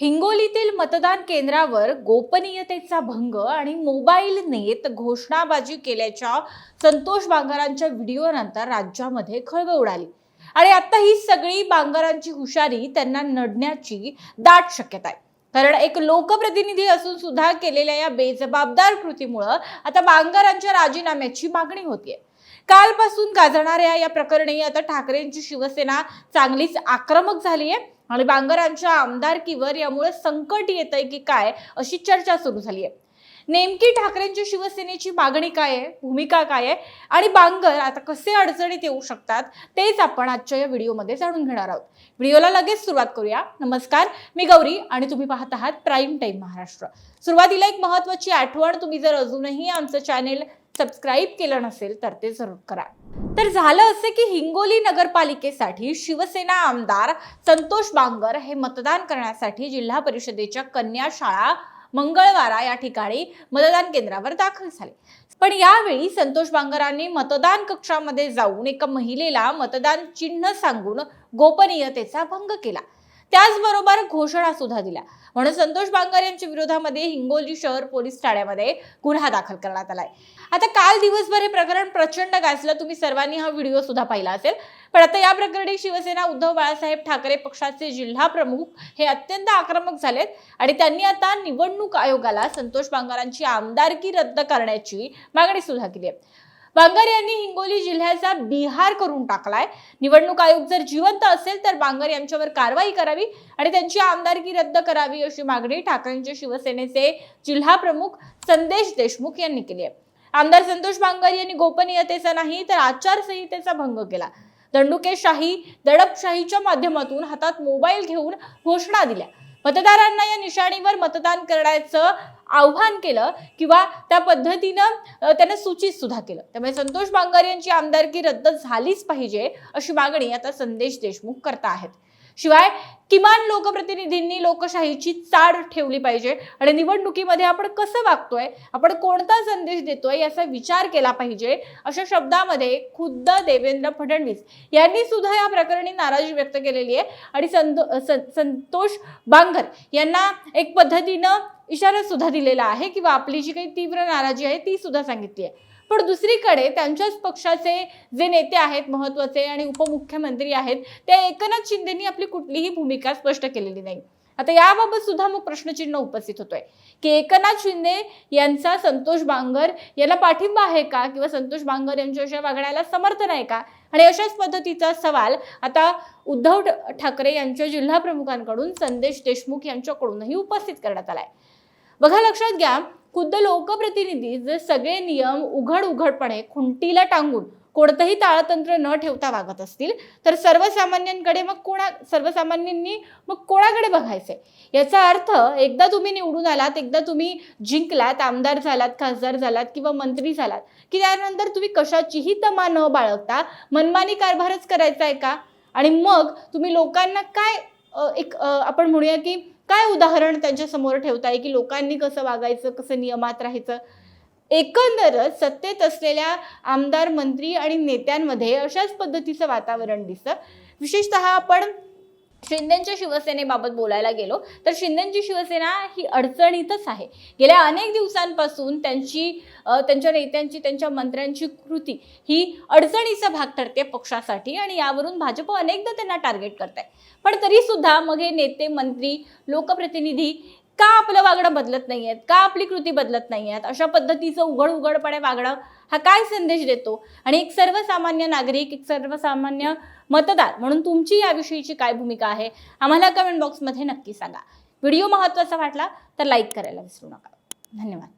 हिंगोलीतील मतदान केंद्रावर गोपनीयतेचा भंग आणि मोबाईल नेत घोषणाबाजी केल्याच्या संतोष बांगरांच्या व्हिडिओनंतर राज्यामध्ये खळबळ उडाली. आणि आता ही सगळी बांगरांची हुशारी त्यांना नडण्याची दाट शक्यता आहे. कारण एक लोकप्रतिनिधी असून सुद्धा केलेल्या या बेजबाबदार कृतीमुळं आता बांगरांच्या राजीनाम्याची मागणी होतीये. कालपासून गाजणाऱ्या या प्रकरणी आता ठाकरेंची शिवसेना चांगलीच आक्रमक झाली आहे आणि बांगरांच्या आमदारकीवर यामुळे संकट येत आहे की काय अशी चर्चा सुरू झाली आहे नेमकी ठाकरेंची शिवसेनेची मागणी काय आहे? भूमिका काय आहे? आणि बांगर आता कसे अडचणीत येऊ शकतात? तेच आपण आजच्या या व्हिडिओमध्ये जाणून घेणार आहोत. व्हिडिओला लगेच सुरुवात करूया. नमस्कार मी गौरी आणि तुम्ही पाहत आहात प्राईम टाईम महाराष्ट्र. सुरुवातीला एक महत्वाची आठवण तुम्ही जर अजूनही आमचं चॅनेल सबस्क्राईब केलं नसेल तर ते जरूर करा. तर झालं असं की हिंगोली नगरपालिकेसाठी शिवसेना आमदार संतोष बांगर हे मतदान करण्यासाठी जिल्हा परिषदेच्या कन्या शाळा मंगळवारा या ठिकाणी मतदान केंद्रावर दाखल झाले. पण यावेळी संतोष बांगरांनी मतदान कक्षामध्ये जाऊन एका महिलेला मतदान चिन्ह सांगून गोपनीयतेचा भंग केला. त्याचबरोबर घोषणा सुद्धा दिल्या. म्हणून संतोष बांगर यांच्या विरोधामध्ये हिंगोली शहर पोलीस ठाण्यामध्ये गुन्हा दाखल करण्यात आलाय. आता काल दिवसभर हे प्रकरण प्रचंड गाजलं. तुम्ही सर्वांनी हा व्हिडिओ सुद्धा पाहिला असेल. पण आता या प्रकरणी शिवसेना उद्धव बाळासाहेब ठाकरे पक्षाचे जिल्हा प्रमुख हे अत्यंत आक्रमक झालेत आणि त्यांनी आता निवडणूक आयोगाला संतोष बांगारांची आमदारकी रद्द करण्याची मागणी सुद्धा केली आहे. बांगर यांनी हिंगोली जिल्ह्याचा बिहार करून टाकलाय. निवडणूक आयोग जर जिवंत असेल तर बांगर यांच्यावर कारवाई करावी आणि त्यांची आमदारकी रद्द करावी अशी मागणी ठाकरेंच्या शिवसेनेचे जिल्हा प्रमुख संदेश देशमुख यांनी केली आहे. आमदार संतोष बांगर यांनी गोपनीयतेचा नाही तर आचारसंहितेचा भंग केला. दंडुकेशाही दडपशाहीच्या माध्यमातून हातात मोबाईल घेऊन घोषणा दिल्या. मतदारांना या निशाणीवर मतदान करण्याचं आव्हान केलं किंवा त्या पद्धतीनं त्यानं सूचित सुद्धा केलं. त्यामुळे संतोष बांगर यांची आमदारकी रद्द झालीच पाहिजे अशी मागणी आता संदेश देशमुख करता आहेत. शिवाय किमान लोकप्रतिनिधींनी लोकशाहीची चाड ठेवली पाहिजे आणि निवडणुकीमध्ये आपण कसं वागतोय आपण कोणता संदेश देतोय याचा विचार केला पाहिजे अशा शब्दामध्ये खुद्द देवेंद्र फडणवीस यांनी सुद्धा या प्रकरणी नाराजी व्यक्त केलेली आहे. आणि संतो सं- संतोष बांगर यांना एक पद्धतीनं इशारा सुद्धा दिलेला आहे किंवा आपली जी काही तीव्र नाराजी आहे ती सुद्धा सांगितली आहे. पण दुसरीकडे त्यांच्याच पक्षाचे जे नेते आहेत महत्त्वाचे आणि उपमुख्यमंत्री आहेत त्या एकनाथ शिंदेनी आपली कुठलीही भूमिका स्पष्ट केलेली नाही. आता याबाबत सुद्धा मग प्रश्नचिन्ह उपस्थित होतोय. की एकनाथ शिंदे यांचा संतोष बांगर याला पाठिंबा आहे का? किंवा संतोष बांगर यांच्या अशा वागण्याला समर्थन आहे का? आणि अशाच पद्धतीचा सवाल आता उद्धव ठाकरे यांच्या जिल्हा प्रमुखांकडून संदेश देशमुख यांच्याकडूनही उपस्थित करण्यात आलाय. बघा लक्षात घ्या खुद्द लोकप्रतिनिधी जे सगळे नियम उघड उघडपणे खुंटीला टांगून कोणतंही ताळतंत्र न ठेवता वागत असतील तर सर्वसामान्यांकडे मग कोणा सर्वसामान्यांनी मग कोणाकडे बघायचंय? याचा अर्थ एकदा तुम्ही निवडून आलात एकदा तुम्ही जिंकलात आमदार झालात खासदार झालात किंवा मंत्री झालात की त्यानंतर तुम्ही कशाचीही तमा न बाळगता मनमानी कारभारच करायचा आहे का? आणि मग तुम्ही लोकांना काय एक आपण म्हणूया की काय उदाहरण त्यांच्यासमोर ठेवताय की लोकांनी कसं वागायचं कसं नियमात राहायचं? एकंदरच सत्तेत असलेल्या आमदार मंत्री आणि नेत्यांमध्ये अशाच पद्धतीचं वातावरण दिसतं. विशेषतः आपण शिंदेच्या शिवसेनेबाबत बोलायला गेलो तर शिंदेची शिवसेना ही अडचणीतच आहे. गेल्या अनेक दिवसांपासून त्यांची त्यांच्या नेत्यांची त्यांच्या मंत्र्यांची कृती ही अडचणीचा भाग ठरते पक्षासाठी आणि यावरून भाजप अनेकदा त्यांना टार्गेट करत आहे पण तरीसुद्धा मग हे नेते मंत्री लोकप्रतिनिधी का आपलं वागणं बदलत नाही आहेत का आपली कृती बदलत नाही आहेत अशा पद्धतीचं उघड उघडपणे वागणं हा काय संदेश देतो? आणि एक सर्वसामान्य नागरिक एक सर्वसामान्य मतदार म्हणून तुमची याविषयीची काय भूमिका आहे? आम्हाला कमेंट बॉक्समध्ये नक्की सांगा. व्हिडिओ महत्त्वाचा वाटला तर लाईक करायला विसरू नका. धन्यवाद.